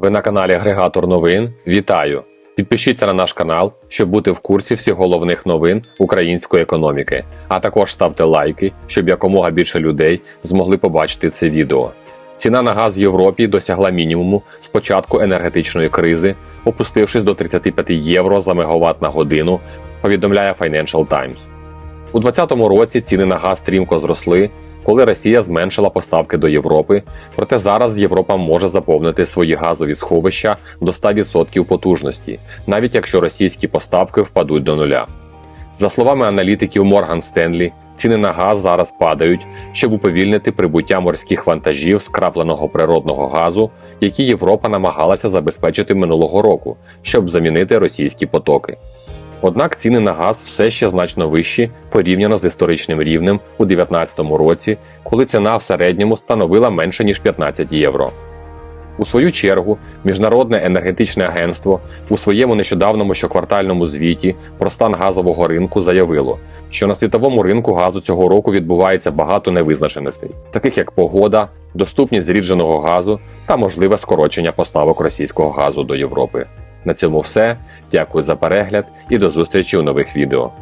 Ви на каналі Агрегатор новин. Вітаю! Підпишіться на наш канал, щоб бути в курсі всіх головних новин української економіки. А також ставте лайки, щоб якомога більше людей змогли побачити це відео. Ціна на газ в Європі досягла мінімуму з початку енергетичної кризи, опустившись до 35 євро за мегаватт на годину, повідомляє Financial Times. У 2020 році ціни на газ стрімко зросли, коли Росія зменшила поставки до Європи. Проте зараз Європа може заповнити свої газові сховища до 100% потужності, навіть якщо російські поставки впадуть до нуля. За словами аналітиків Морган Стенлі, ціни на газ зараз падають, щоб уповільнити прибуття морських вантажів скрапленого природного газу, які Європа намагалася забезпечити минулого року, щоб замінити російські потоки. Однак ціни на газ все ще значно вищі порівняно з історичним рівнем у 2019 році, коли ціна в середньому становила менше ніж 15 євро. У свою чергу, Міжнародне енергетичне агентство у своєму нещодавному щоквартальному звіті про стан газового ринку заявило, що на світовому ринку газу цього року відбувається багато невизначеностей, таких як погода, доступність зрідженого газу та можливе скорочення поставок російського газу до Європи. На цьому все. Дякую за перегляд і до зустрічі у нових відео.